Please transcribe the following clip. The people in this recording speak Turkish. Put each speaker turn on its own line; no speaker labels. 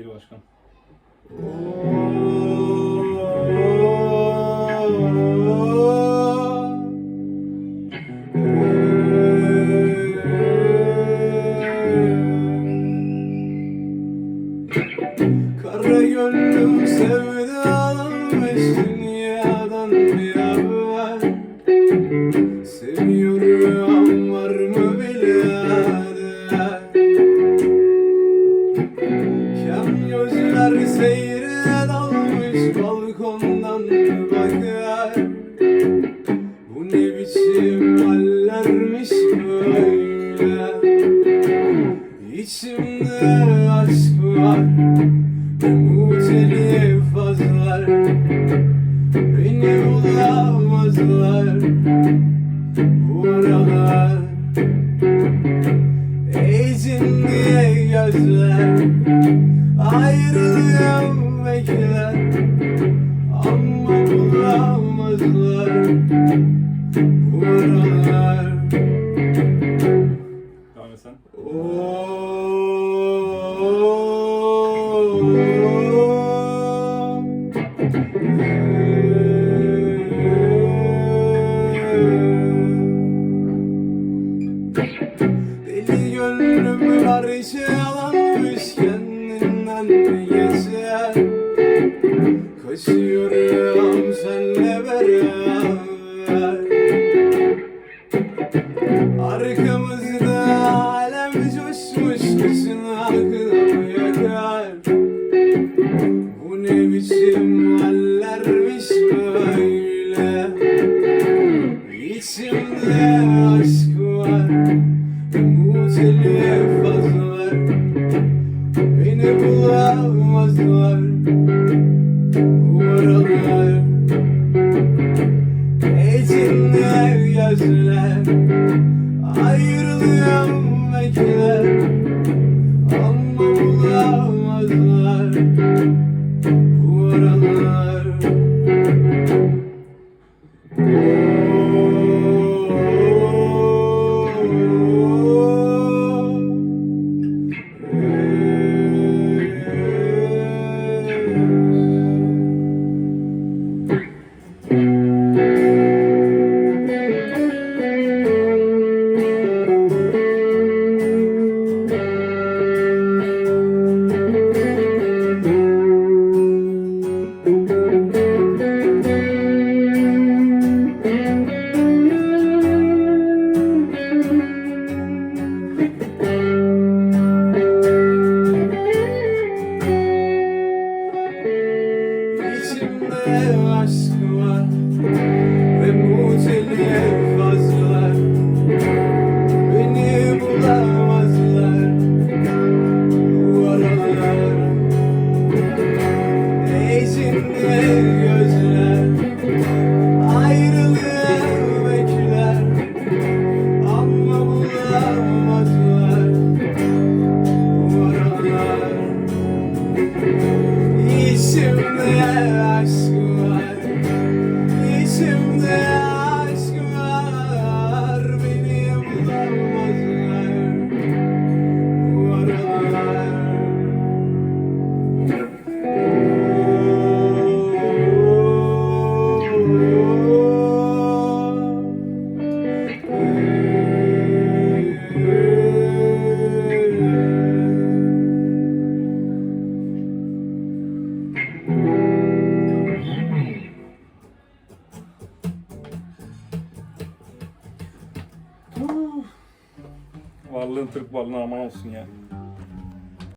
Geri başkan.
Kara gönlüm sevdalanmış İçimde aşk var Mutelif azlar Beni bulamazlar Bu aralar. Ecin diye gözler Ayrılıyorum bekler. Ama bulamazlar Bu
sen.
Deli gönlüm parçalanmış kendinden mi geçer Kaçıyorum senle beraber kışın akılımı yakar Bu ne biçim böyle? İçimde aşk var Mutelif azlar Beni bulamazlar Bu aralar. Ecinde gözler Ayrılıyorum bekler Ama bulamazlar aşk var ve mutelif fazlar Beni bulamazlar bu aralar. Ecinde gözler
Varlığın Türk balına aman olsun ya.